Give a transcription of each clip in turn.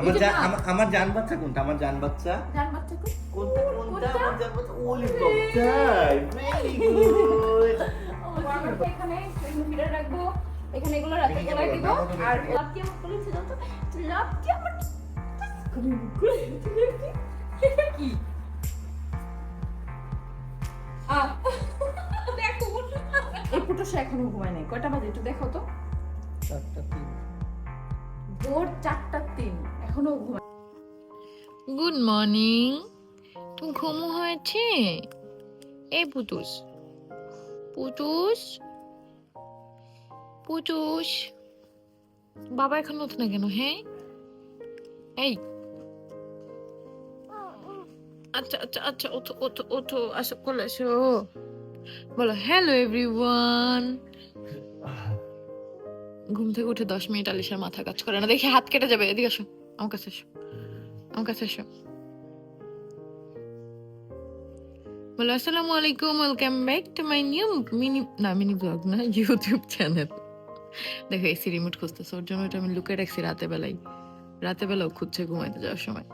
আমার। আমার- জান বাচ্চা কোনটা? আমার জান বাচ্চা? জান বাচ্চা কোনটা? কোনটা? আমার জান বাচ্চা ওলি বাচ্চাই ভেরি গুড এখানে ফিরে রাখব। এখানে এগুলো রাতে গোলায় গেলো, দিব। আর। লাভটি আমার কলেছে জানতো? লাভটি আমার কি? আহ, দেখো। এই ফুটোসা এখনও ঘুমায় নাই। কয়টা বাজে একটু দেখো তো। চারটা তিন। ভোর চারটা তিন। এখনও ঘুমায় গুড মর্নিং তুমি ঘুমো হয়েছে? এই পুতুস। পুতুস? পুতুস? বাবা এখন ওঠে না কেন হ্যাঁ? এই। আচ্ছা আচ্ছা আচ্ছা ওঠো ওঠো ওঠো, আসো কোলে বলো হ্যালো এভরিওয়ান ঘুম থেকে উঠে দশ মিনিট আলিশার মাথা কাজ করে না। দেখি হাত কেটে যাবে, এদিকে আসো। আমার কাছে এসো আমার কাছে এসো বলো আসসালামু আলাইকুম welcome back to my new mini না মিনি ব্লগ না ইউটিউব চ্যানেল দেখো এসি রিমোট খুঁজতেছে ওর জন্য ওটা আমি লুকিয়ে রাখছি রাতে বেলায় রাতে বেলাও খুঁজছে ঘুমাইতে যাওয়ার সময়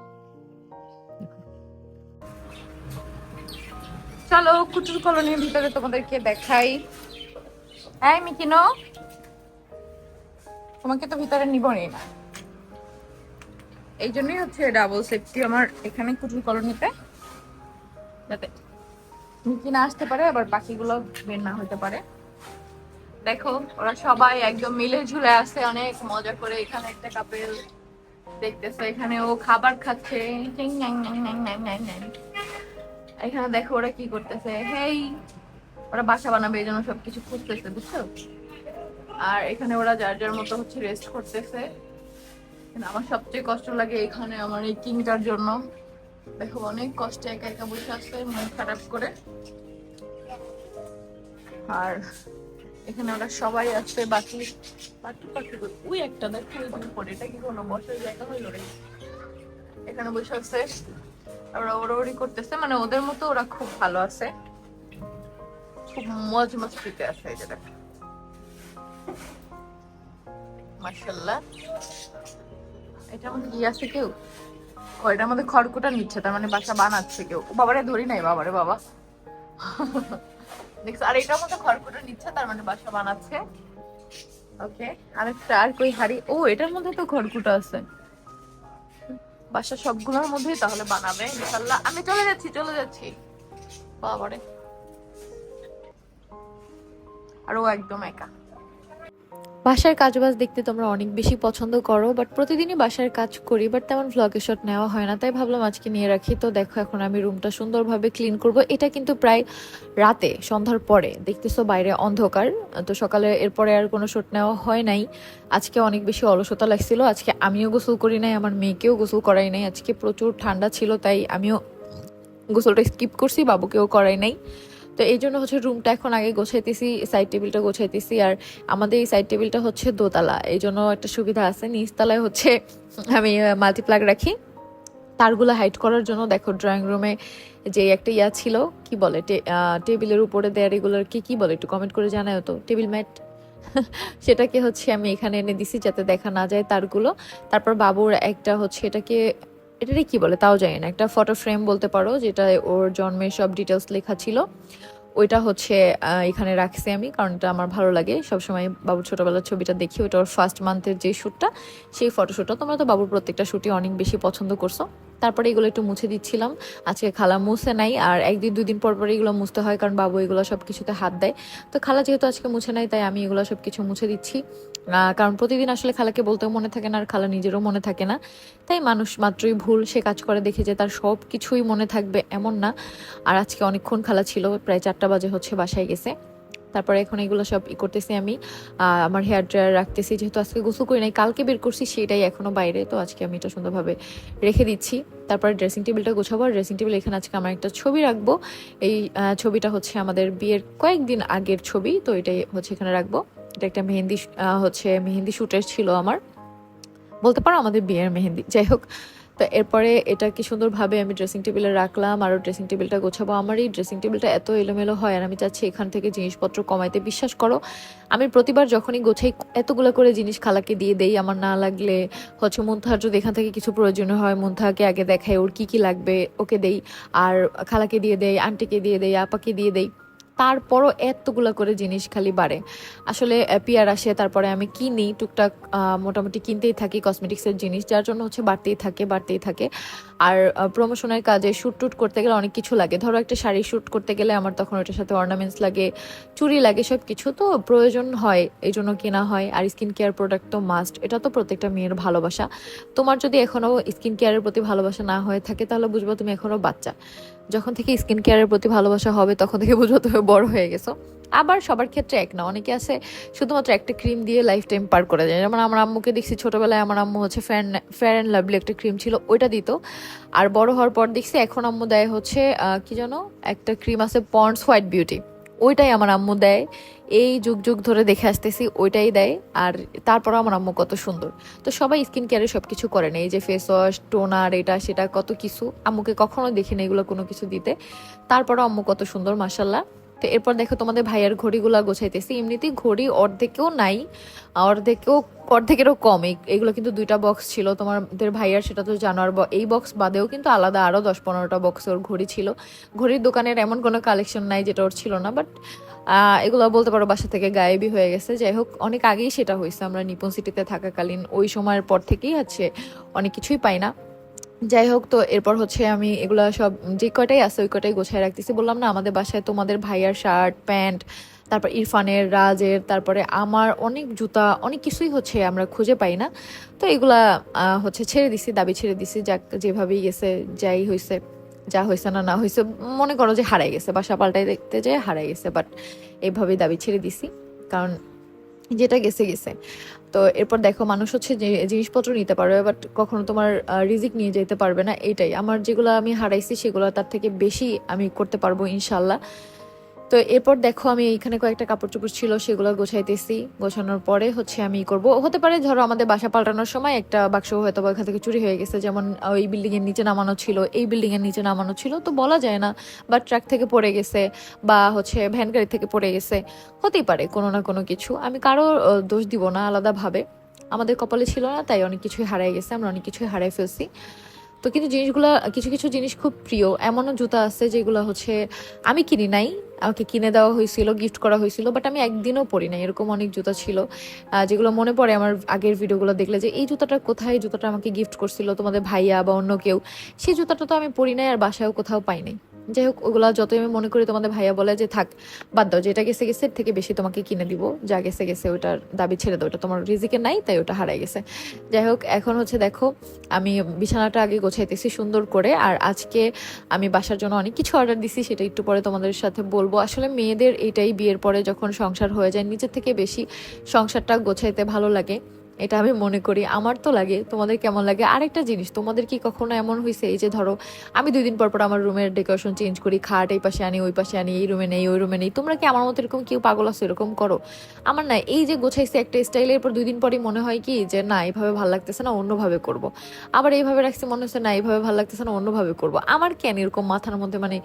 চলো কুটুর কলোনির ভিতরে তোমাদেরকে দেখাই এই মিকিনো তোমাকে তো ভিতরে নিবই না এই জন্যই হচ্ছে ডাবল সেফটি আমার এখানে কুটুর কলোনিতে। যাতে মিকি না আসতে পারে, আবার বাকিগুলো বের না হতে পারে। দেখো, ওরা সবাই একদম মিলে ঝুলে আছে, অনেক মজা করে এখানে একটা কাপেল দেখতেছে, এখানে ও খাবার খাচ্ছে। এখানে দেখো ওরা কি করতেছে। হেই, ওরা বাসা বানাবে, এই জন্য সবকিছু খুঁজতেছে, বুঝছ? আর এখানে ওরা যার যার মতো হচ্ছে রেস্ট করতেছে। আমার সবচেয়ে কষ্ট লাগে এখানে আমার এই কিংটার জন্য। দেখো, অনেক কষ্টে একা একা বসে আছে, মন খারাপ করে। আর এখানে ওরা সবাই আছে, বাকি বাকি পাখি ওই একটা, দেখো, ওই যে উপরে এটা কি কোনো বসার জায়গা হইল রে এখানে বসে আছে। ওরা ওড়াউড়ি করতেছে মানে ওদের মতো ওরা খুব ভালো আছে। খুব মজ মস্তিতে আছে, এই যে দেখো। মাশাল্লাহ মধ্যে কি আছে কেউ? ও এটার মধ্যে খড়কুটা নিচ্ছে তার মানে বাসা বানাচ্ছে কেউ। বাবারে, ধরি নাই, বাবারে, বাবা। দেখছ আর এটার মধ্যে খড়কুটা নিচ্ছে তার মানে বাসা বানাচ্ছে। ওকে আর কই ও, এটার মধ্যে তো খড়কুটা আছে। বাসা সবগুলোর মধ্যেই তাহলে বানাবে ইনশাল্লাহ আমি চলে যাচ্ছি চলে যাচ্ছি। বাবারে। আর ও একদম একা। বাসার কাজবাজ দেখতে তোমরা অনেক বেশি পছন্দ করো বাট প্রতিদিনই বাসার কাজ করি বাট তেমন ভ্লগের শট নেওয়া হয় না, তাই ভাবলাম আজকে নিয়ে রাখি। তো দেখো এখন আমি রুমটা সুন্দরভাবে ক্লিন করব। এটা কিন্তু প্রায় রাতে, সন্ধ্যার পরে। দেখতেছো বাইরে অন্ধকার, তো সকালে এরপরে আর কোনো শট নেওয়া হয় নাই। আজকে অনেক বেশি অলসতা লাগছিল, আজকে আমিও গোসল করি নাই, আমার মেয়েকেও গোসল করাই নাই। আজকে প্রচুর ঠান্ডা ছিল, তাই আমিও গোসলটা স্কিপ করছি, বাবুকেও করাই নাই। তো এই জন্য হচ্ছে রুমটা এখন আগে গোছাইতেছি সাইড টেবিলটা গোছাইতেছি আর আমাদের এই সাইড টেবিলটা হচ্ছে দোতলা। এই জন্য একটা সুবিধা আছে, নিচতলায় হচ্ছে আমি মাল্টিপ্লাগ রাখি। তারগুলো হাইট করার জন্য দেখো ড্রয়িং রুমে যে একটা ইয়া ছিল, কি বলে? টেবিলের উপরে দেয়ার এগুলোর কি কি বলে? একটু কমেন্ট করে জানাও তো। টেবিল ম্যাট সেটাকে হচ্ছে আমি এখানে এনে দিছি যাতে দেখা না যায় তারগুলো। তারপর বাবুর একটা হচ্ছে এটাকে এটারে কি বলে? তাও জানি না। একটা ফটো ফ্রেম বলতে পারো যেটা ওর জন্মের সব ডিটেলস লেখা ছিল। ওইটা হচ্ছে এখানে রাখছি আমি, কারণ এটা আমার ভালো লাগে। সবসময় বাবুর ছোটোবেলার ছবিটা দেখি ওটা ওর ফার্স্ট মান্থের যে শ্যুটটা সেই ফটোশ্যুটটা তোমরা তো বাবুর প্রত্যেকটা শ্যুটই অনেক বেশি পছন্দ করছ। তারপরে এগুলো একটু মুছে দিচ্ছিলাম। আজকে খালা মুছে নাই, আর একদিন দুই দিন পর পর এগুলো মুছতে হয়, কারণ বাবু এগুলো সব কিছুতে হাত দেয়। তো খালা যেহেতু আজকে মুছে নাই, তাই আমি এগুলো সব কিছু মুছে দিচ্ছি। কারণ প্রতিদিন আসলে খালাকে বলতেও মনে থাকে না আর খালা নিজেরও মনে থাকে না। তাই মানুষ মাত্রই ভুল সে কাজ করে, দেখে যে তার সব কিছুই মনে থাকবে এমন না। আর আজকে অনেকক্ষণ খালা ছিল, প্রায় চারটা বাজে হচ্ছে, বাসায় গেছে। তারপরে এখন এগুলো সব ই করতেছি আমি। আমার হেয়ার ড্রায়ার রাখতেছি, যেহেতু আজকে গোসল করি নাই, কালকে বের করছি, সেটাই এখনও বাইরে। তো আজকে আমি এটা সুন্দরভাবে রেখে দিচ্ছি। তারপরে ড্রেসিং টেবিলটা গোছাবো। আর ড্রেসিং টেবিল এখানে আজকে আমার একটা ছবি রাখব। এই ছবিটা হচ্ছে আমাদের বিয়ের কয়েকদিন আগের ছবি, তো এটাই হচ্ছে এখানে রাখব। এটা একটা মেহেন্দি হচ্ছে মেহেন্দি শ্যুটের ছিল আমার। বলতে পারো আমাদের বিয়ের মেহেন্দি, যাই হোক। তো এরপরে এটা কি সুন্দরভাবে আমি ড্রেসিং টেবিলে রাখলাম, আর ড্রেসিং টেবিলটা গোছাবো। আমার এই ড্রেসিং টেবিলটা এত এলোমেলো হয় আর আমি চাচ্ছি এখান থেকে জিনিসপত্র কমাইতে। বিশ্বাস করো, আমি প্রতিবার যখনই গোছাই, এতগুলো করে জিনিস খালাকে দিয়ে দেই। আমার না লাগলে হচ্ছে মুন্থার যদি এখান থেকে কিছু প্রয়োজন হয়, মুন্থাকে আগে দেখাই ওর কি কি লাগবে, ওকে দেই। আর খালাকে দিয়ে দেই, আন্টিকে দিয়ে দেই, আপাকে দিয়ে দেই। তারপরও এতগুলো করে জিনিস খালি বাড়ে। আসলে পিয়ার আসে, তারপরে আমি কিনি, টুকটাক মোটামুটি কিনতেই থাকি কসমেটিক্সের জিনিস, যার জন্য হচ্ছে বাড়তেই থাকে বাড়তেই থাকে। আর প্রমোশনের কাজে শ্যুট টুট করতে গেলে অনেক কিছু লাগে। ধরো একটা শাড়ি শ্যুট করতে গেলে আমার তখন ওটার সাথে অর্নামেন্টস লাগে চুরি লাগে সব কিছু তো প্রয়োজন হয়, এই জন্য কেনা হয়। আর স্কিন কেয়ার প্রোডাক্ট তো মাস্ট এটা তো প্রত্যেকটা মেয়ের ভালোবাসা। তোমার যদি এখনও স্কিন কেয়ারের প্রতি ভালোবাসা না হয়ে থাকে, তাহলে বুঝব তুমি এখনও বাচ্চা। যখন থেকে স্কিন কেয়ারের প্রতি ভালোবাসা হবে, তখন থেকে বুঝব তুমি বড় হয়ে গেছো। আবার সবার ক্ষেত্রে এক না, অনেকে আছে শুধুমাত্র একটা ক্রিম দিয়ে লাইফ টাইম পার করে যায় যেমন আমার আম্মুকে দেখছি ছোটবেলায় আমার আম্মু হচ্ছে ফ্যান ফেয়ার অ্যান্ড লাভলি একটা ক্রিম ছিল, ওইটা দিত। আর বড় হওয়ার পর দেখছি এখন আম্মু দেয় হচ্ছে কি জানো একটা ক্রিম আছে পন্ডস হোয়াইট বিউটি ওইটাই আমার আম্মু দেয়। এই যুগ যুগ ধরে দেখে আসতেছি, ওইটাই দেয়। আর তারপরও আমার আম্মু কত সুন্দর। তো সবাই স্কিন কেয়ারে সব কিছু করে না। এই যে ফেস ওয়াশ টোনার এটা, সেটা কত কিছু। আম্মুকে কখনো দেখি না এগুলো কোনো কিছু দিতে। তারপরও আম্মু কত সুন্দর মাসাল্লাহ তো এরপর দেখো তোমাদের ভাইয়ার ঘড়িগুলো গোছাইতেছি। এমনিতেই ঘড়ি অর্ধেকেও নাই, অর্ধেকেও, অর্ধেকেরও কম। এগুলো কিন্তু দুইটা বক্স ছিল। তোমাদের ভাইয়ার সেটা তো জানোয়ার এই বক্স বাদেও কিন্তু আলাদা আরও দশ পনেরোটা বক্স ওর ঘড়ি ছিল। ঘড়ির দোকানের এমন কোনো কালেকশন নাই যেটা ওর ছিল না বাট এগুলো বলতে পারো বাসা থেকে গায়েবই হয়ে গেছে। যাই হোক, অনেক আগেই সেটা হয়েছে। আমরা নিপন সিটিতে থাকাকালীন ওই সময়ের পর থেকেই আছে অনেক কিছুই পাই না। যাই হোক তো এরপর হচ্ছে আমি এগুলা সব যে কয়টাই আছে ওই কয়টাই গোছায় রাখতেছি। বললাম না, আমাদের বাসায় তোমাদের ভাইয়ার শার্ট, প্যান্ট, তারপর ইরফানের, রাজের, তারপরে আমার অনেক জুতা, অনেক কিছুই হচ্ছে আমরা খুঁজে পাই না। তো এগুলা হচ্ছে ছেড়ে দিছি, দাবি ছেড়ে দিছি, যাক যেভাবেই গেছে, যাই হয়েছে যা হয়েছে না না হয়েছে মনে করো যে হারাই গেছে, বাসা পাল্টাই দেখতে যে হারাই গেছে বাট এইভাবেই দাবি ছেড়ে দিছি, কারণ যেটা গেছে গেছে। তো এরপর দেখো মানুষ হচ্ছে যে জিনিসপত্র নিতে পারবে বাট কখনো তোমার রিজিক নিয়ে যেতে পারবে না, এটাই। আমার যেগুলো আমি হারাইছি, সেগুলো তার থেকে বেশি আমি করতে পারব ইনশাল্লাহ তো এরপর দেখো আমি এখানে কয়েকটা কাপড় চোপড় ছিল, সেগুলো গোছাইতেছি। গোছানোর পরে হচ্ছে আমি করব। হতে পারে ধরো আমাদের বাসা পাল্টানোর সময় একটা বাক্স হয়তো বা থেকে চুরি হয়ে গেছে, যেমন ওই বিল্ডিং এর নিচে নামানো ছিল, এই বিল্ডিং এর নিচে নামানো ছিল, তো বলা যায় না। বা ট্রাক থেকে পড়ে গেছে, বা হচ্ছে ভ্যান গাড়ি থেকে পড়ে গেছে, হতেই পারে কোনো না কোনো কিছু। আমি কারও দোষ দিব না আলাদাভাবে। আমাদের কপালে ছিল না, তাই অনেক কিছুই হারাই গেছে, আমরা অনেক কিছুই হারাই ফেলছি। তো কিন্তু জিনিসগুলো, কিছু কিছু জিনিস খুব প্রিয়। এমনও জুতা আছে যেগুলো হচ্ছে আমি কিনি নাই, আমাকে কিনে দেওয়া হয়েছিল গিফট করা হয়েছিল বাট আমি একদিনও পরি নাই, এরকম অনেক জুতা ছিল। যেগুলো মনে পড়ে আমার আগের ভিডিওগুলো দেখলে যে, এই জুতাটা কোথায়? জুতাটা আমাকে গিফট করছিল তোমাদের ভাইয়া বা অন্য কেউ। সেই জুতাটা তো আমি পরি নাই আর বাসায়ও কোথাও পাই নাই। যাই হোক ওগুলা যতই আমি মনে করি তোমাদের ভাইয়া বলে যে থাক, বাদ দাও, যেটা গেছে গেছে থেকে বেশি তোমাকে কিনে দিব। যা গেছে গেছে, ওটার দাবি ছেড়ে দাও, ওটা তোমার রিজিকে নাই, তাই ওটা হারাই গেছে। যাই হোক এখন হচ্ছে দেখো, আমি বিছানাটা আগে গোছাইতেছি সুন্দর করে, আর আজকে আমি বাসার জন্য অনেক কিছু অর্ডার দিছি, সেটা একটু পরে তোমাদের সাথে বলব। আসলে মেয়েদের এটাই বিয়ের পরে যখন সংসার হয়ে যায়, নিজের থেকে বেশি সংসারটা গোছাইতে ভালো লাগে। এটা আমি মনে করি। আমার তো লাগে, তোমাদের কেমন লাগে? আরেকটা জিনিস, তোমাদের কি কখনো এমন হয়েছে এই যে ধরো, আমি দুই দিন পর পর আমার রুমের ডেকোরেশন চেঞ্জ করি, খাট এই পাশে আনি, ওই পাশে আনি, এই রুমে নেই, ওই রুমে নেই। তোমরা কি আমার মতো এরকম কেউ পাগল আছো? এরকম করো। আমার না, এই যে গোছাইছে একটা স্টাইলের পর দুই দিন পরই মনে হয় কি, যে না, এইভাবে ভালো লাগতেছে না, অন্যভাবে করব। আবার এইভাবে রাখছি, মনে হচ্ছে না, এইভাবে ভালো লাগতেছে না, অন্যভাবে করব। আমার কেন এরকম মাথার মধ্যে মানে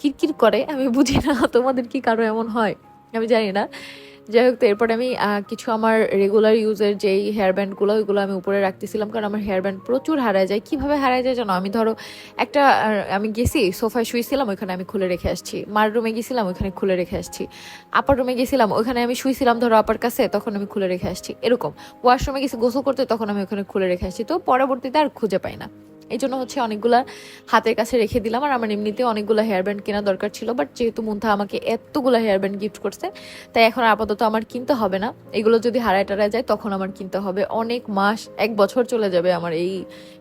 কিরকির করে? আমি বুঝি না, তোমাদের কি কারও এমন হয়? আমি জানি না। যাই হোক তো এরপরে আমি কিছু আমার রেগুলার ইউজের যেই হেয়ার ব্যান্ডগুলো ওইগুলো আমি উপরে রাখতেছিলাম, কারণ আমার হেয়ার ব্যান্ড প্রচুর হারায় যায়। কীভাবে হারায় যায় জানো? আমি ধরো একটা আমি গেছি, সোফায় শুয়েছিলাম ওইখানে আমি খুলে রেখে আসছি। মার রুমে গেছিলাম, ওইখানে খুলে রেখে আসছি। আপার রুমে গেছিলাম, ওইখানে আমি শুয়েছিলাম ধরো আপার কাছে, তখন আমি খুলে রেখে আসছি। এরকম। ওয়াশরুমে গেছি গোসল করতে, তখন আমি ওখানে খুলে রেখে আসছি। তো পরবর্তীতে আর খুঁজে পাই না। এই জন্য হচ্ছে অনেকগুলা হাতের কাছে রেখে দিলাম। আর আমার এমনিতে অনেকগুলো হেয়ার ব্যান্ড কেনা দরকার ছিল বাট যেহেতু মুন্থা আমাকে এতগুলো হেয়ার ব্যান্ড গিফট করছে, তাই এখন আপাতত আমার কিনতে হবে না। এগুলো যদি হারায় টারায় যায়, তখন আমার কিনতে হবে। অনেক মাস, এক বছর চলে যাবে আমার এই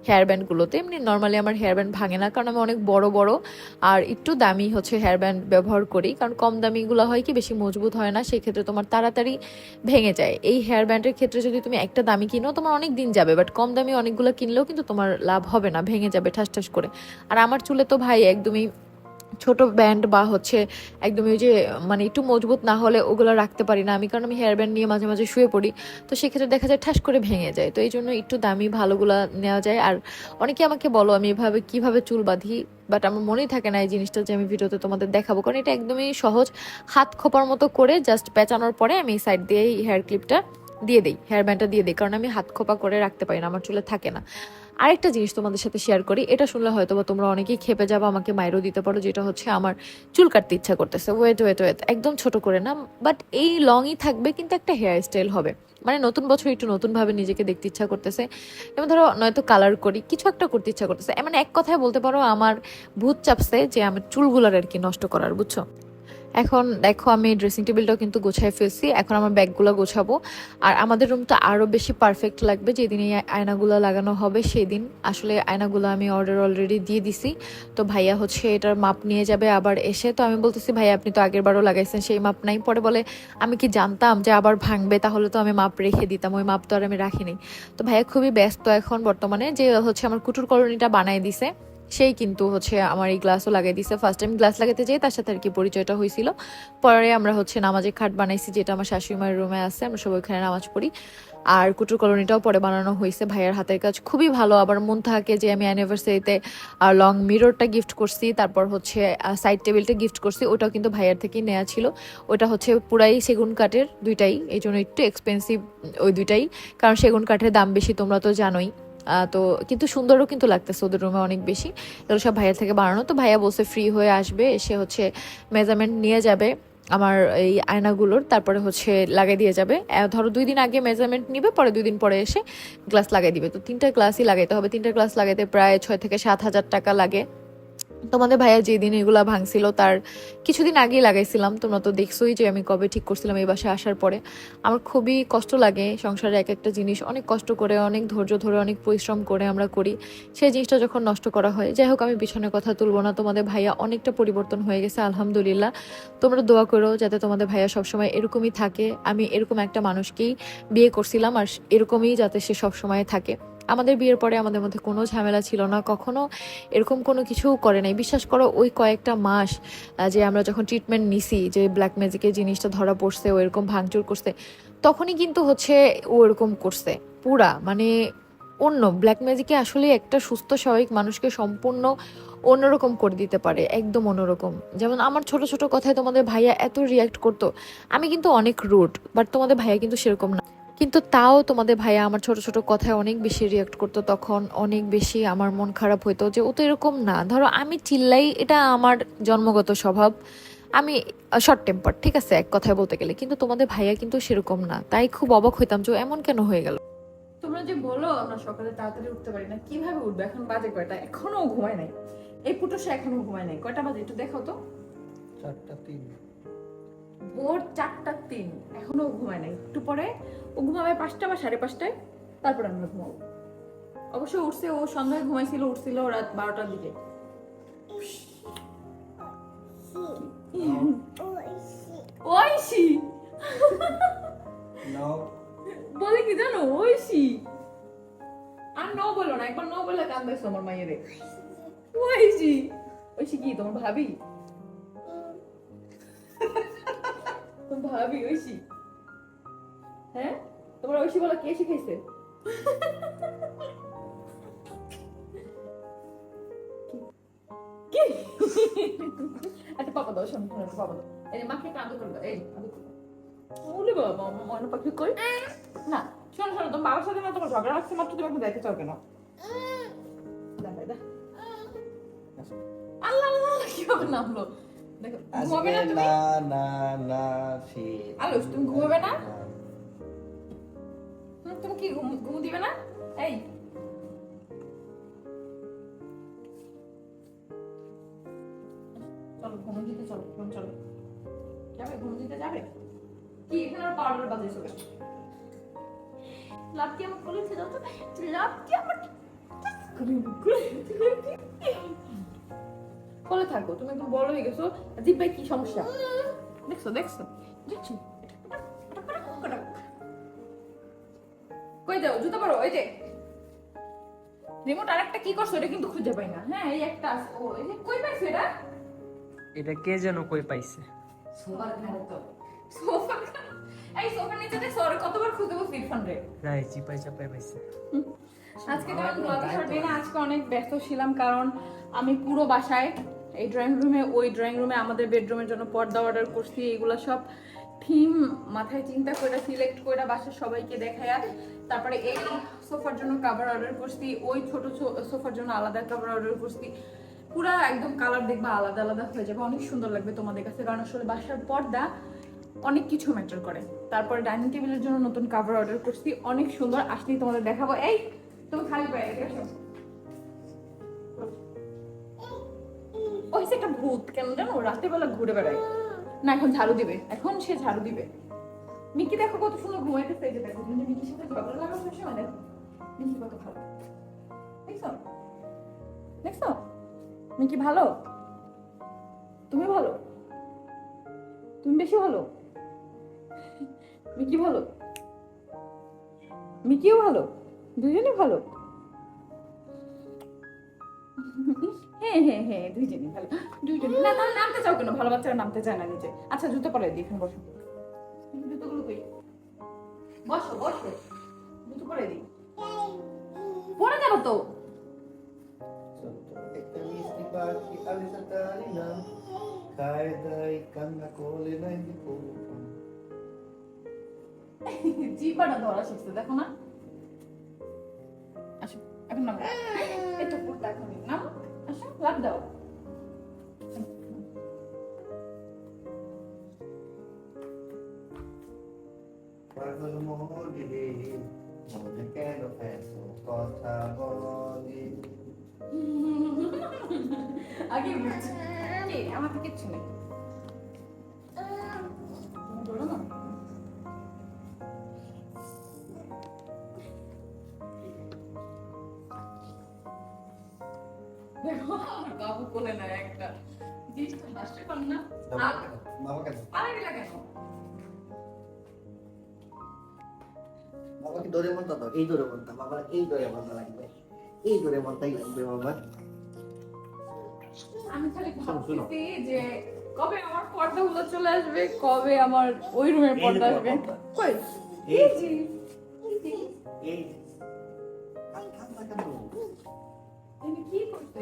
হেয়ার ব্যান্ডগুলোতে এমনি নর্মালি আমার হেয়ার ব্যান্ড ভাঙে না, কারণ আমি অনেক বড় বড় আর একটু দামি হচ্ছে হেয়ার ব্যান্ড ব্যবহার করি। কারণ কম দামিগুলো হয় কি, বেশি মজবুত হয় না সেই ক্ষেত্রে তোমার তাড়াতাড়ি ভেঙে যায়। এই হেয়ার ব্যান্ডের ক্ষেত্রে যদি তুমি একটা দামি কিনো, তোমার অনেক দিন যাবে বাট কম দামি অনেকগুলো কিনলেও কিন্তু তোমার লাভ হবে না। ভেঙে যাবে ঠাস ঠাস করে। আর আমার চুলে তো ভাই একদমই ছোট ব্যান্ড বা হচ্ছে একদম ওই যে মানে একটু মজবুত না হলে ওগুলো রাখতে পারি না। আমি, কারণ আমি হেয়ার ব্যান্ড নিয়ে মাঝে মাঝে শুয়ে পড়ি। তো সেক্ষেত্রে দেখা যায় ঠাস করে ভেঙে যায়। তো এই জন্য একটু দামি ভালোগুলা নেওয়া যায়। আর অনেকে আমাকে বলো, আমি এভাবে কীভাবে চুল বাঁধি? বাট আমার মনেই থাকে না এই জিনিসটা যে আমি ভিডিওতে তোমাদের দেখাবো। কারণ এটা একদমই সহজ। হাত খোপার মতো করে জাস্ট পেঁচানোর পরে আমি এই সাইড দিয়ে হেয়ার ক্লিপটা দিয়ে দিই হেয়ার ব্যান্ডটা দিয়ে দিই। কারণ আমি হাত খোপা করে রাখতে পারি না, আমার চুলে থাকে না। আরেকটা জিনিস তোমাদের সাথে শেয়ার করি, এটা শুনলে হয়তো বা তোমরা অনেকেই খেপে যাব, আমাকে মাইরও দিতে পারো, যেটা হচ্ছে আমার চুল কাটতে ইচ্ছা করতেছে। ওয়েট ওয়েট ওয়েট একদম ছোট করে না বাট এই লংই থাকবে, কিন্তু একটা হেয়ার স্টাইল হবে। মানে নতুন বছর একটু নতুনভাবে নিজেকে দেখতে ইচ্ছা করতেছে। এবং ধরো, নয়তো কালার করি, কিছু একটা করতে ইচ্ছা করতেছে। মানে এক কথায় বলতে পারো, আমার ভূত চাপছে যে, আমার চুলগুলার আর কি নষ্ট করার, বুঝছ? এখন দেখো আমি ড্রেসিং টেবিলটাও কিন্তু গোছায় ফেলছি, এখন আমার ব্যাগগুলো গোছাবো। আর আমাদের রুমটা আরও বেশি পারফেক্ট লাগবে যেদিন এই আয়নাগুলো লাগানো হবে সেই দিন আসলে আয়নাগুলো আমি অর্ডার অলরেডি দিয়ে দিছি। তো ভাইয়া হচ্ছে এটার মাপ নিয়ে যাবে আবার এসে। তো আমি বলতেছি, ভাইয়া, আপনি তো আগের বারও লাগাইছেন, সেই মাপ নাই। পরে বলে, আমি কি জানতাম যে আবার ভাঙবে, তাহলে তো আমি মাপ রেখে দিতাম, ওই মাপ তো আর আমি রাখিনি। তো ভাইয়া খুবই ব্যস্ত এখন বর্তমানে, যে হচ্ছে আমার কুটুর কলোনিটা বানাই দিছে। সেই কিন্তু হচ্ছে আমার এই গ্লাসও লাগাই দিছে। ফার্স্ট টাইম গ্লাস লাগাতে যাই তার সাথে আর কি পরিচয়টা হয়েছিল। পরে আমরা হচ্ছে নামাজের খাট বানাইছি যেটা আমার শাশুড়ি মায়ের রুমে আছে, আমরা সবাই ওখানে নামাজ পড়ি। আর কুটুর কলোনিটাও পরে বানানো হয়েছে। ভাইয়ার হাতের কাজ খুবই ভালো। আবার মন থাকে যে আমি অ্যানিভার্সারিতে আর লং মিররটা গিফট করছি, তারপর হচ্ছে সাইড টেবিলটা গিফট করছি। ওটাও কিন্তু ভাইয়ার থেকেই নেওয়া ছিল। ওটা হচ্ছে পুরাই সেগুন কাঠের দুইটাই। এই জন্য একটু এক্সপেন্সিভ ওই দুইটাই। কারণ সেগুন কাঠের দাম বেশি তোমরা তো জানোই। তো কিন্তু সুন্দরও কিন্তু লাগতেছে ওদের রুমে অনেক বেশি। এগুলো সব ভাইয়ার থেকে বানানো তো ভাইয়া বসে ফ্রি হয়ে আসবে এসে হচ্ছে মেজারমেন্ট নিয়ে যাবে আমার এই আয়নাগুলোর, তারপরে হচ্ছে লাগাই দিয়ে যাবে। ধরো দুই দিন আগে মেজারমেন্ট নিবে পরে দুই দিন পরে এসে গ্লাস লাগাই দিবে। তো তিনটা গ্লাসই লাগাইতে হবে। তিনটা গ্লাস লাগাইতে প্রায় ছয় থেকে সাত হাজার টাকা লাগে। তোমাদের ভাইয়া যেদিন এগুলা ভাঙছিল, তার কিছুদিন আগেই লাগাইছিলাম। তোমরা তো দেখছোই যে আমি কবে ঠিক করছিলাম এই বাসায় আসার পরে। আমার খুবই কষ্ট লাগে সংসারে এক একটা জিনিস, অনেক কষ্ট করে, অনেক ধৈর্য ধরে, অনেক পরিশ্রম করে আমরা করি। সেই জিনিসটা যখন নষ্ট করা হয়, যাই হোক আমি পিছনের কথা তুলবো না, তোমাদের ভাইয়া অনেকটা পরিবর্তন হয়ে গেছে, আলহামদুলিল্লাহ। তোমরা দোয়া করো যাতে তোমাদের ভাইয়া সবসময় এরকমই থাকে। আমি এরকম একটা মানুষকেই বিয়ে করছিলাম আর এরকমই যাতে সে সবসময় থাকে। আমাদের বিয়ের পরে আমাদের মধ্যে কোনো ঝামেলা ছিল না, কখনো এরকম কোনো কিছু করে নাই। বিশ্বাস করো, ওই কয়েকটা মাস যে আমরা যখন ট্রিটমেন্ট নিছি, যে ব্ল্যাক ম্যাজিকের জিনিসটা ধরা পড়ছে ও এরকম ভাঙচুর করছে, তখনই কিন্তু হচ্ছে ও এরকম করছে। পুরা মানে অন্য ব্ল্যাক ম্যাজিকে আসলে একটা সুস্থ, স্বাভাবিক মানুষকে সম্পূর্ণ অন্যরকম করে দিতে পারে, একদম অন্যরকম। যেমন আমার ছোট ছোট কথায় তোমাদের ভাইয়া এত রিয়াক্ট করতো, আমি কিন্তু অনেক রুড বাট তোমাদের ভাইয়া কিন্তু সেরকম না। কিন্তু তাও তোমাদের ভাইয়া আমার ছোট ছোট কথায় অনেক বেশি রিয়াক্ট করতো তখন অনেক বেশি আমার মন খারাপ হইতো যে ও তো এরকম না। ধরো আমি চিল্লাই এটা আমার জন্মগত স্বভাব। আমি শর্ট টেম্পার ঠিক আছে? এক কথায় বলতে গেলে। কিন্তু তোমাদের ভাইয়া কিন্তু সেরকম না। তাই খুব অবাক হইতাম যে এমন কেন হয়ে গেল। তোমরা যে বলো আমরা সকালে তাড়াতাড়ি উঠতে পারি না। কীভাবে উঠবে? এখন বাজে কয়টা? এখনও ঘুমায় নাই। এই পুটো সে এখনও ঘুমায় নাই। কয়টা বাজে? একটু দেখো তো। চারটা তিন। ভোর চারটা তিন। এখনও ঘুমায় নাই। একটু পরে ও ঘুমাবে পাঁচটা বা সাড়ে পাঁচটায় তারপরে আমরা ঘুমাবো। অবশ্য উঠছে ও সন্ধ্যায় ঘুমাইছিল উঠছিল রাত বারোটার দিকে। ঐশী! বলে কি জানো? ঐশী! আর ন বলো না একবার ন বলে কান্দাইছো আমার মায়েরে ঐশী! ঐশী কি তোমার ভাবি? ভাবি, ঐশী। হ্যাঁ? তোমার ঐশী বলা কে শিখাইছে? কই? না, শোনো শোনো, তোমার বাবার সাথে না তোমার ঝগড়া লাগছে মাত্র, তুমি। আল্লাহ আল্লাহ কীভাবে নামলো? ঘুমাবে না তুমি? না না না আলোস, তুমি ঘুমাবে না? তুমি কি ঘুম ঘুম দিবে না? এই। চলো ঘুম দিতে চলো ঘুম চলো। যাবে ঘুম দিতে যাবে? কি এখানে আর পাউডার বাজাইছো কেন? লাভ কি আমার কোলে ছিল তো? লাভ কি আমার কোলে থাকো তুমি একদম বড় হয়ে গেছো। জিব্বাই কি সমস্যা? দেখছ দেখছ? দেখছ? কই যাও জুতো পরো ওই যে। রিমোট আরেকটা কি করছ এটা কিন্তু খুঁজে পাই না। হ্যাঁ এই একটা আছে। ও এই যে কই পাইছো এটা? এটা কে যেন কই পাইছে? সোফার ঘাড়ে তো। সোফা এই সোফার নিচে দেখ সরে কতবার খুঁজে বসে ইরফান রে? রাই চিপাই চাপাই পাইছে। আজকে যেমন ব্লগে শর্ট না আজকে অনেক ব্যস্ত ছিলাম কারণ আমি পুরো বাসায় এই ড্রয়িং রুমে ওই ড্রয়িং রুমে আমাদের বেডরুমের জন্য পর্দা অর্ডার করছি, এগুলো সব থিম মাথায় চিন্তা করে সিলেক্ট করে বাসার সবাইকে দেখায়া, তারপরে এই সোফার জন্য কাভার অর্ডার করছি, ওই ছোট সোফার জন্য আলাদা কাভার অর্ডার করছি। পুরা একদম কালার দেখবা আলাদা আলাদা হয়ে যাবে, অনেক সুন্দর লাগবে তোমাদের কাছে, কারণ আসলে বাসার পর্দা অনেক কিছু ম্যাটার করে। তারপরে ডাইনিং টেবিলের জন্য নতুন কাভার অর্ডার করছি, অনেক সুন্দর, আসলেই তোমাদের দেখাবো। এই, তুমি খালি পায়ে ওই একটা ভূত, কেন জানো? রাতের বেলা ঘুরে বেড়ায়। না, এখন ঝাড়ু দিবে। এখন সে ঝাড়ু দিবে। মিকি দেখো কত সুন্দর দেখো, তুমি মিকির সাথে ঝগড়া মিকি কত ভালো। দেখছ? দেখছ? মিকি ভালো? তুমি ভালো? তুমি বেশি ভালো? মিকি ভালো? মিকিও ভালো? দুজনই ভালো? হ্যাঁ হ্যাঁ হ্যাঁ দুইজনই ভালো। দুইজনই না ভালো বাচ্চারা নামতে চায় না আচ্ছা জুতো পরে দিই বসো। বসো পরে দিই তো। দেখো না। আসো, এখন এই কুর্তা নামো। আসো লাভ দাও পাগল মোদিলে মনে কেন এত কথা বলি আগে বুঝছি আমার তো কিচ্ছু নেই বাবা কেন? পালা গেলা কেন? বাবাকে ধরে মনটা দাও এই ধরে মনটা বাবা এই ধরে মনটা লাগবে এই ধরে মনটাই লাগবে বাবা। আমি খালি। যে কবে আমার পর্দাগুলো চলে আসবে কবে আমার ওই রুমের পর্দা আসবে? কই? এই যে এই কি করতে?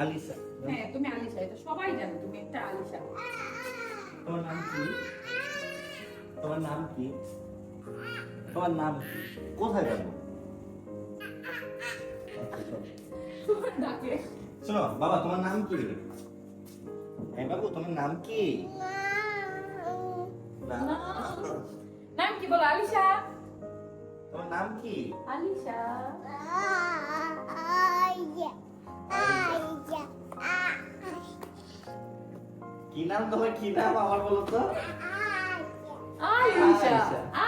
আলিসা। হ্যাঁ তুমি আলিশা এটা সবাই জানে তুমি একটা আলিশা তোমার নাম কি? তোমার নাম কি? তোমার নাম কি? কোথায় যাব? শোনো বাবা তোমার নাম কি? হ্যাঁ বাবু তোমার নাম কি? নাম নাম কি বলো আলিশা তোমার নাম কি? আলিশা কি নাম তোমার? কি নাম আমার বলো তো? আলিশা।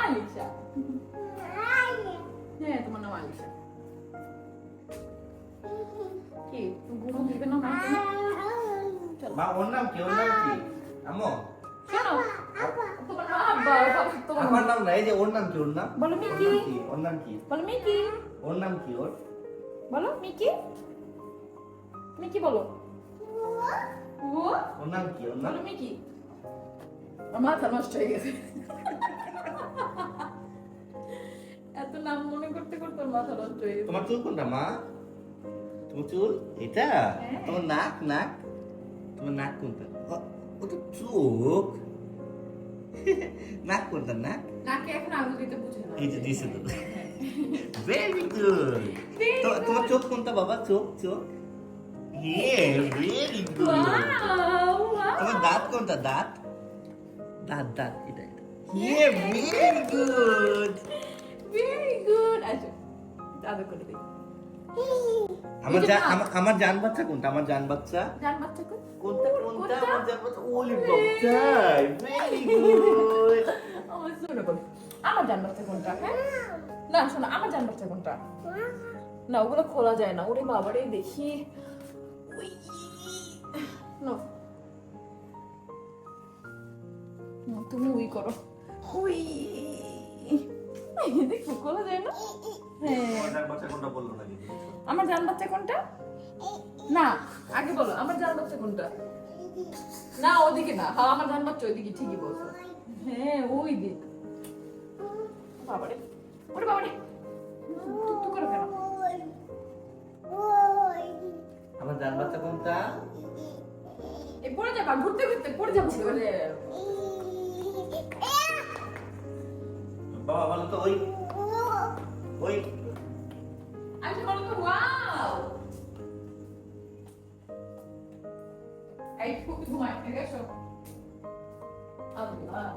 আলিশা। হ্যাঁ তোমার নাম আলিশা। কি তুমি দিবে না মা? মা ওর নাম কি? ওর নাম কি? আমো শোনো। তোমার মা আব্বা তোমার আমার নাম না এই যে ওর নাম কি? ওর নাম? বলো মিকি। কি? ওর নাম কি? বলো মিকি। ওর নাম কি ওর? বলো মিকি। মিকি বলো। ও? ওর নাম কি? ওর নাম? বলো মিকি আমার মাথা নষ্ট হয়ে গেছে। এত নাম মনে করতে করতে মাথা নষ্ট হয়ে গেছে। তোমার চুল কোনটা মা? তোমার চুল? এটা? হ্যাঁ। তোমার নাক? নাক? তোমার নাক কোনটা? ও- ওটা চোখ। নাক কোনটা নাক? নাকে এখন দিতে বুঝে না। এই যে দিছে তো। ভেরি গুড তোমার চোখ কোনটা বাবা? চোখ চোখ। Very good Wow, wow. তোমার দাঁত কোনটা দাঁত দাঁত দাঁত এটা এটা ভেরি গুড. আচ্ছা, করে দিই। আমার জান আমার- জান বাচ্চা কোনটা আমার জান বাচ্চা জান বাচ্চা কোনটা কোনটা কোনটা? আমার জান বাচ্চা ওলি বাচ্চা ভেরি গুড আমার শোনো বলো। আমার জান বাচ্চা কোনটা হ্যাঁ না শোনো আমার জান বাচ্চা কোনটা না ওগুলো খোলা যায় না। ওরে বাবারে দেখি। No, তুমি উই করো উই দেখো খোলা যায় না হ্যাঁ আমার জান বাচ্চা কোনটা না আগে বলো আমার জান বাচ্চা কোনটা না ওদিকে না হ্যাঁ আমার জান বাচ্চা ওইদিকে ঠিকই বলছো হ্যাঁ ওই দিক বাবারে ওরে বাবারে টুক টুক করে কেন আমার জান বাচ্চা কোনটা? এ পড়ে যাবা ঘুরতে ঘুরতে পড়ে যাচ্ছে বলে বাবা বলো তো ওই ওই। আমি বলো তো ওয়াও। এই খুব ঘুমাই ঠিক আছে আল্লাহ।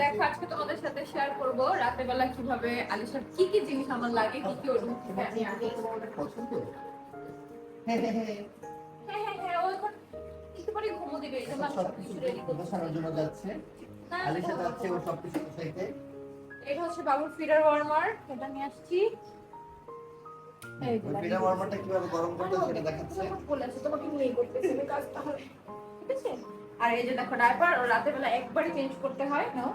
দেখো আজকে তোমাদের সাথে শেয়ার করব রাতের বেলা কীভাবে আলিশার কি কি জিনিস আমার লাগে কি কি ওর রুম থেকে আমি পছন্দ হ্যাঁ হ্যাঁ হ্যাঁ। হ্যাঁ হ্যাঁ হ্যাঁ ওই একটু পরে ঘুমো দিবে এই জন্য সবকিছু রেডি করতে বসানোর জন্য যাচ্ছে। আলিশা যাচ্ছে ও সবকিছু গুছাইতে। এটা হচ্ছে বাবুর ফিডার ওয়ার্মার এটা নিয়ে আসছি। ওয়ার্মারটা কীভাবে গরম করতে সেটা দেখাচ্ছে। বলেছে, তোমাকে নিয়ে করতেছে, কাজ তাহলে। ঠিক আছে? আর এই যে দেখো ডাইপার ও রাতের বেলা একবারই চেঞ্জ করতে হয়। নাও।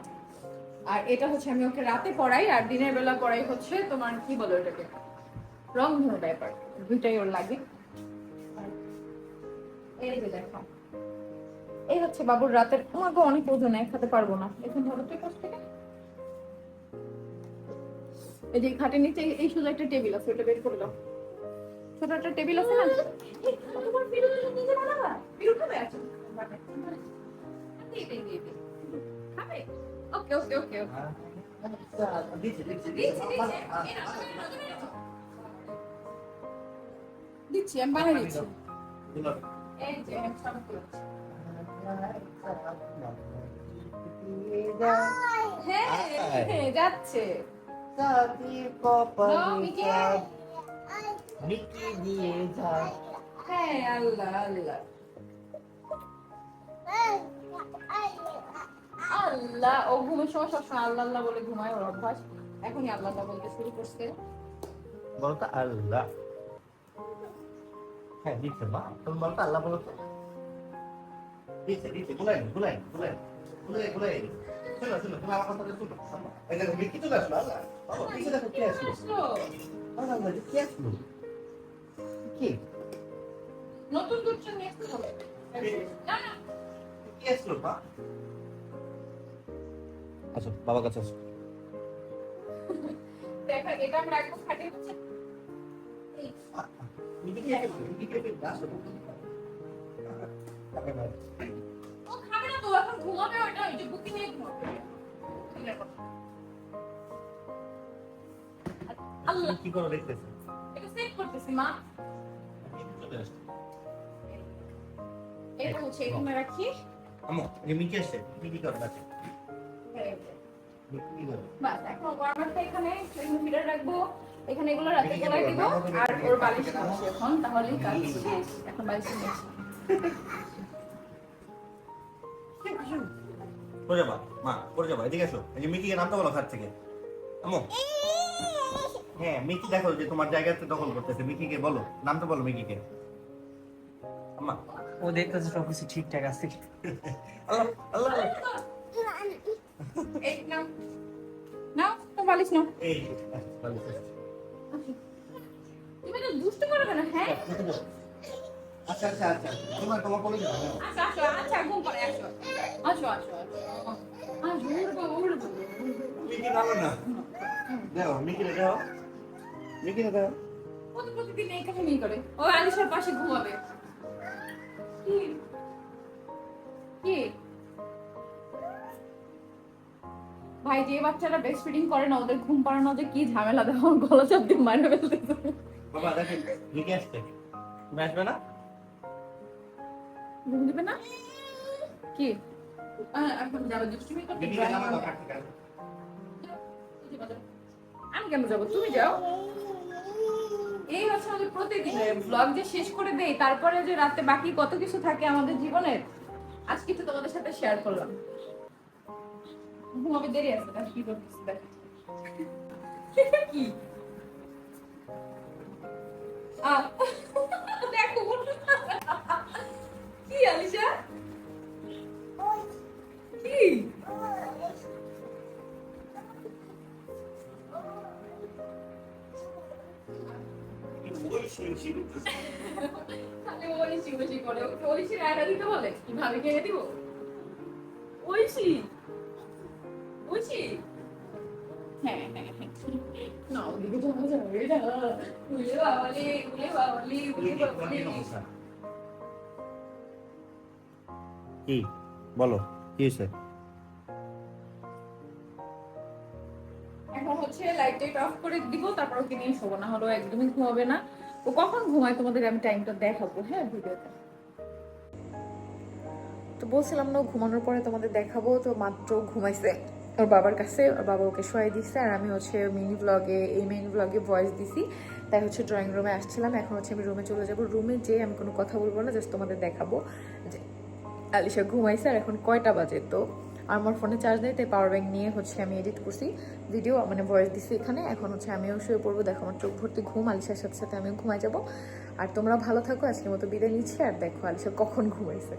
আর এটা হচ্ছে আমি ওকে রাতে পড়াই আর দিনের বেলা পড়াই হচ্ছে তোমার কি বলো এটাকে ডাইপার দুইটাই ওর লাগে। এই যে দেখো এই হচ্ছে বাবুর রাতের আমাকে অনেক ওজন এক হাতে পারব না। এখন ধরো তুই কাছ থেকে। এই যে খাটের নিচে এই শুধু একটা টেবিল আছে ওটা বের করে দাও। ছোট একটা টেবিল আছে না? খাবে? ওকে ওকে ওকে দিচ্ছি আমি বানিয়ে দিচ্ছি। এই যে সব হ্যাঁ যাচ্ছে। নাও, মিকি। মিকি দিয়ে যায় হ্যাঁ আল্লাহ আল্লাহ। আল্লাহ ও ঘুমের সময় সবসময় আল্লাহ আল্লাহ বলে ঘুমায় ওর অভ্যাস। এখনই আল্লাহ আল্লাহ বলতে শুরু করছে। বলো তো আল্লাহ। হ্যাঁ দিচ্ছে মা। তুমি বলো তো আল্লাহ বলো তো। দিচ্ছে দিচ্ছে। গুলাই গুলাই গুলাই গুলাই গুলাই শোনো শোনো তুমি আমার কথা শুনো এই দেখো মিকি চলে আসলো আল্লাহ? বাবা পিছে দেখো কে আসলো। আল্লাহ আল্লাহ কে আসলো? কি? নতুন দুধ নিয়ে আসতে হবে। না না কে আসলো আচ্ছা বাবার কাছে আসো। দেখা এটা আমরা একদম খাটে হচ্ছে ও খাবে না তো এখন ঘুমাবে ওটা ওই যে বুকি নিয়ে ঘুমাবে। আল্লাহ কি করে দেখতেছে? এটা সেট করতেছি মা। এটা হচ্ছে এখানে রাখি। আমো এই মিকি আসছে মিকি করে আছে এই যে। মিকি কি করে। বাস এখন ওয়ার্মারটা এখানে মিটার রাখব। এখানে এগুলো রাতে গলায় দিব। আর ওর বালিশ বসে এখন তাহলেই কাজ শেষ। এখন বালিশ নিয়ে পড়ে যাবা মা পড়ে যাবা এদিকে এসো এই যে মিকিকে নামটা বলো খাট থেকে। আমো। হ্যাঁ মিকি দেখো যে তোমার জায়গাতে দখল করতেছে মিকিকে বলো নামটা বলো মিকিকে। আম্মা। ও দেখতেছে সবকিছু ঠিকঠাক আছে। আল্লাহ আল্লাহ। এই নাও। নাও তো বালিশ নাও। এই যে, আছে। তুমি তো দুষ্ট করো কেন? হ্যাঁ? আচ্ছা আচ্ছা আচ্ছা। তোমার তোমার কোলে যাও আচ্ছা আচ্ছা ঘুম পাড়ে আসো। আসো আসো আসো। আসো উড়বো উড়বো। মিকি না? রে ও তো প্রতিদিন এই কাহিনী করে? ও আলিশার পাশে ঘুমাবে। কি? কি? ভাই যে বাচ্চারা ব্রেস্ট ফিডিং করে না ওদের ঘুম পাড়ানো যে কি ঝামেলা? দেখো গলা চাপ দিয়ে মারে ফেলতেছে। বাবা আসছে। তুমি আসবে না? ঘুম দিবে না? কি? এখন যাবে দুষ্টুমি করতে। খাট থেকে আমি কেন যাব? তুমি যাও। এই হচ্ছে আমাদের প্রতিদিন ব্লগ যে শেষ করে দেই তারপরে যে রাতে বাকি কত কিছু থাকে আমাদের জীবনের আজকে একটু তোমাদের সাথে শেয়ার করলাম। ঘুমাবে দেরি আছে কি করতেছি দেখ। কি? আহ, খালি ঐশী ঐশী করে ওকে রায়টা দিতে বলে? কি ভাবি দিব? ঐশী ঐশী হ্যাঁ হ্যাঁ হ্যাঁ। না ওদিকে যাওয়া যাবে না উলে বাবালি উলে বাবালি উলে বাবালি। কি? বলো কি হয়েছে? এখন হচ্ছে লাইট টাইট অফ করে দিব তারপর ওকে নিয়ে শোবো। না হলো একদমই ঘুমাবে না। ও কখন ঘুমায়? তোমাদের আমি টাইমটা দেখাবো হ্যাঁ ভিডিওতে। তো বলছিলাম না ঘুমানোর পরে তোমাদের দেখাবো, তো মাত্র ঘুমাইছে। ওর বাবার কাছে, ওর বাবা ওকে শোয়াই দিচ্ছে আর আমি হচ্ছে মিনি ব্লগে এই মিনি ব্লগে ভয়েস দিছি। তাই হচ্ছে ড্রয়িং রুমে আসছিলাম, এখন হচ্ছে আমি রুমে চলে যাব। রুমে যেয়ে আমি কোনো কথা বলব না জাস্ট তোমাদের দেখাবো যে আলিশা ঘুমাইছে আর এখন কয়টা বাজে, তো আমার ফোনে চার্জ নেই, তাই পাওয়ার ব্যাঙ্ক নিয়ে হচ্ছে আমি এডিট করছি ভিডিও মানে ভয়েস দিছি এখানে। এখন হচ্ছে আমিও শুয়ে পড়ব, দেখো আমার চোখ ভর্তি ঘুম, আলিশার সাথে সাথে আমিও ঘুমাই যাব। আর তোমরা ভালো থাকো, আজকের মতো বিদায় নিচ্ছি, আর দেখো আলিশা কখন ঘুমাইছে।